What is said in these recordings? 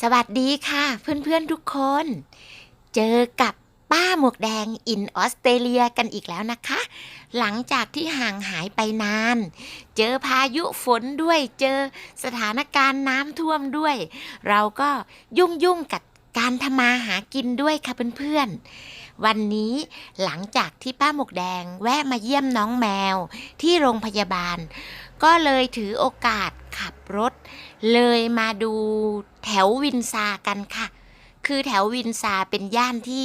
สวัสดีค่ะเพื่อนๆทุกคน เจอกับป้าหมวกแดงอินออสเตรเลียกันอีกแล้วนะคะ หลังจากที่ห่างหายไปนาน เจอพายุฝนด้วยเจอสถานการณ์น้ำท่วมด้วย เราก็ยุ่งยุ่งกับการทำมาหากินด้วยค่ะเพื่อนๆ วันนี้หลังจากที่ป้าหมวกแดงแวะมาเยี่ยมน้องแมวที่โรงพยาบาล ก็เลยถือโอกาสขับรถ เลยมาดูแถววินซากันค่ะ คือแถววินซาเป็นย่านที่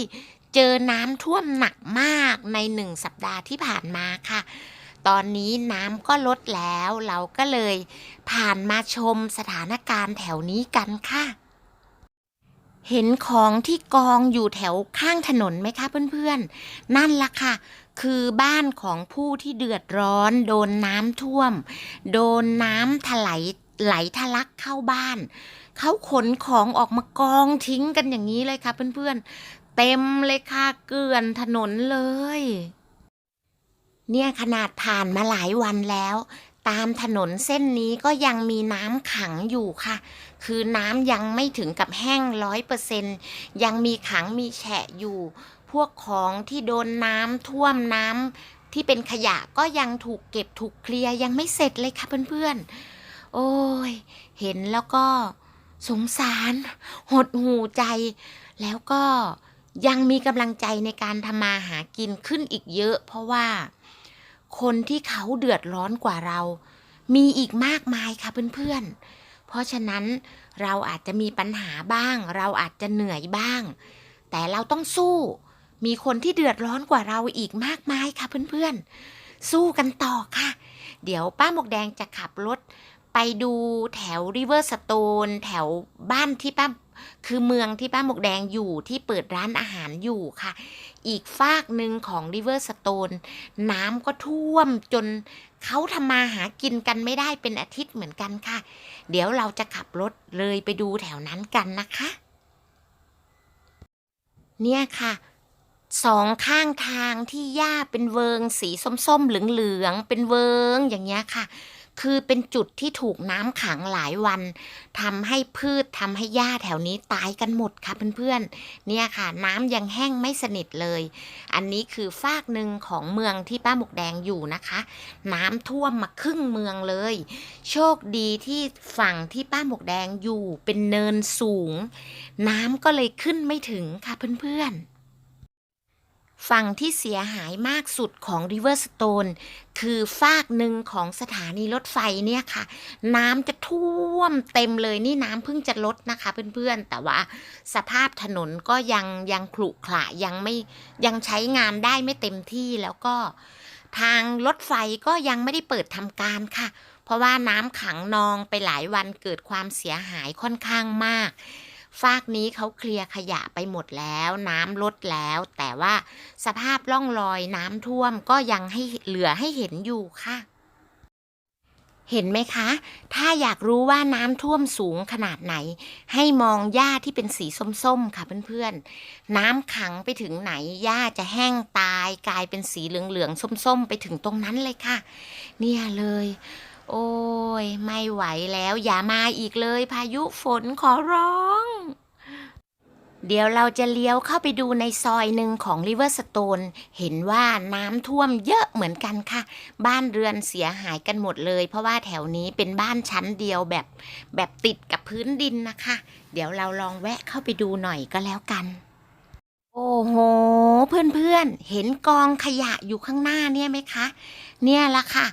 เจอน้ำท่วมหนักมากในหนึ่งสัปดาห์ที่ผ่านมาค่ะ ตอนนี้น้ำก็ลดแล้วเราก็เลยผ่านมาชมสถานการณ์แถวนี้กันค่ะ เห็นของที่กองอยู่แถวข้างถนนไหมคะเพื่อนๆ นั่นละค่ะ คือบ้านของผู้ที่เดือดร้อน โดนน้ำท่วม โดนน้ำถลายไหลทะลักเข้าบ้าน เขาขนของออกมากองทิ้งกันอย่างนี้เลยค่ะเพื่อนๆ เต็มเลยค่ะเกลื่อนถนนเลย เนี่ยขนาดผ่านมาหลายวันแล้วตามถนนเส้นนี้ก็ยังมีน้ำขังอยู่ค่ะ คือน้ำยังไม่ถึงกับแห้งร้อยเปอร์เซ็นยังมีขังมีแฉะอยู่ พวกของที่โดนน้ำท่วมน้ำที่เป็นขยะก็ยังถูกเก็บถูกเคลียร์ยังไม่เสร็จเลยค่ะเพื่อนๆ โอ้ย เห็นแล้วก็สงสาร หดหูใจ แล้วก็ยังมีกำลังใจในการทำมาหากินขึ้นอีกเยอะ เพราะว่าคนที่เขาเดือดร้อนกว่าเรา มีอีกมากมายค่ะเพื่อนๆ เพราะฉะนั้นเราอาจจะมีปัญหาบ้าง เราอาจจะเหนื่อยบ้าง แต่เราต้องสู้ มีคนที่เดือดร้อนกว่าเราอีกมากมายค่ะเพื่อนๆ สู้กันต่อค่ะ เดี๋ยวป้าหมวกแดงจะขับรถไปดูแถวริเวอร์สโตนแถวบ้านที่ป้าคือเมืองที่ป้าหมวกแดงอยู่ที่เปิดร้านอาหารอยู่ค่ะ อีกฝากหนึ่งของริเวอร์สโตนน้ำก็ท่วมจนเขาทำมาหากินกันไม่ได้เป็นอาทิตย์เหมือนกันค่ะ เดี๋ยวเราจะขับรถเลยไปดูแถวนั้นกันนะคะ เนี่ยค่ะ สองข้างทางที่หญ้าเป็นเวิงสีส้มๆเหลืองๆเป็นเวิงอย่างเงี้ยค่ะ คือเป็นจุดที่ถูกน้ำขังหลายวันทำให้พืชทำให้หญ้าแถวนี้ตายกันหมดค่ะเพื่อนๆเนี่ยค่ะ น้ำยังแห้งไม่สนิทเลย อันนี้คือฟากหนึ่งของเมืองที่ป้าหมกแดงอยู่นะคะ น้ำท่วมมาครึ่งเมืองเลย โชคดีที่ฝั่งที่ป้าหมกแดงอยู่เป็นเนินสูง น้ำก็เลยขึ้นไม่ถึงค่ะเพื่อนๆ ฝั่งที่เสียหายมากสุดของ Riverstone คือฟากหนึ่งของสถานีรถไฟเนี่ยค่ะ น้ำจะท่วมเต็มเลยนี่น้ำเพิ่งจะลดนะคะเพื่อนๆ แต่ว่าสภาพถนนก็ยังยังขรุขระยังไม่ยังใช้งานได้ไม่เต็มที่แล้วก็ทางรถไฟก็ยังไม่ได้เปิดทำการค่ะ เพราะว่าน้ำขังนองไปหลายวันเกิดความเสียหายค่อนข้างมาก ฟากนี้เขาเคลียร์ขยะไปหมดแล้ว น้ำลดแล้ว แต่ว่าสภาพร่องรอยน้ำท่วมก็ยังให้เหลือให้เห็นอยู่ค่ะ เห็นไหมคะ ถ้าอยากรู้ว่าน้ำท่วมสูงขนาดไหน ให้มองหญ้าที่เป็นสีส้มๆ ค่ะเพื่อนๆ น้ำขังไปถึงไหนหญ้าจะแห้งตาย กลายเป็นสีเหลืองๆ ส้มๆ ไปถึงตรงนั้นเลยค่ะ เนี่ยเลย โอ้ย ไม่ไหวแล้วอย่ามาอีกเลยพายุฝนขอร้อง เดี๋ยวเราจะเลี้ยวเข้าไปดูในซอยหนึ่งของ Riverstone เห็นว่าน้ำท่วมเยอะเหมือนกันค่ะ บ้านเรือนเสียหายกันหมดเลย เพราะว่าแถวนี้เป็นบ้านชั้นเดียวแบบแบบติดกับพื้นดินนะคะ เดี๋ยวเราลองแวะเข้าไปดูหน่อยก็แล้วกัน โอ้โห เพื่อนๆ เห็นกองขยะอยู่ข้างหน้าเนี่ยไหมคะ เนี่ยละค่ะ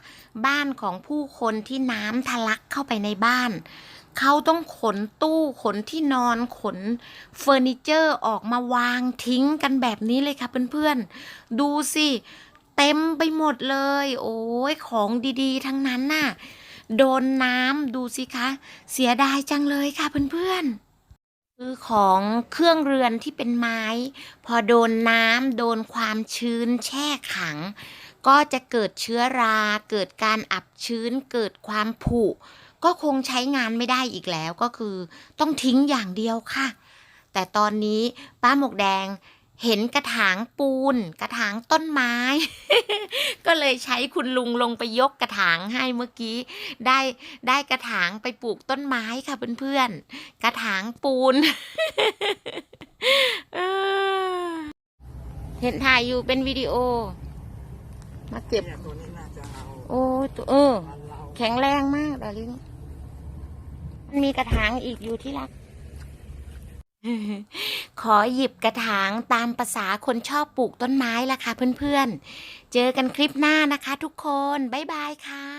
บ้านของผู้คนที่น้ำทะลักเข้าไปในบ้าน เขาต้องขนตู้ขนที่นอนขนเฟอร์นิเจอร์ออกมาวางทิ้งกันแบบนี้เลยค่ะเพื่อนๆ ดูสิ เต็มไปหมดเลย โอ้ยของดีๆ ทั้งนั้นน่ะ โดนน้ำดูสิคะ เสียดายจังเลยค่ะเพื่อนๆ คือของเครื่องเรือนที่เป็นไม้ พอโดนน้ำโดนความชื้นแช่ขัง ก็จะเกิดเชื้อรา เกิดการอับชื้น เกิดความผุก็คงใช้งานไม่ได้อีกแล้วก็คือ ต้องทิ้งอย่างเดียวค่ะ แต่ตอนนี้ป้าหมกแดง เห็นกระถางปูน กระถางต้นไม้ ก็เลยใช้คุณลุงลงไปยกกระถางให้เมื่อกี้ ได้ได้กระถางไปปลูกต้นไม้ค่ะเพื่อนๆ กระถางปูนเห็นถ่ายอยู่เป็นวิดีโอ มาเก็บ โอ้ตัวเออ แข็งแรงมากดาริงมันมีกระถางอีกอยู่ที่รัก ขอหยิบกระถางตามภาษาคนชอบปลูกต้นไม้ละค่ะเพื่อนๆ เจอกันคลิปหน้านะคะทุกคน บ๊ายบายค่ะ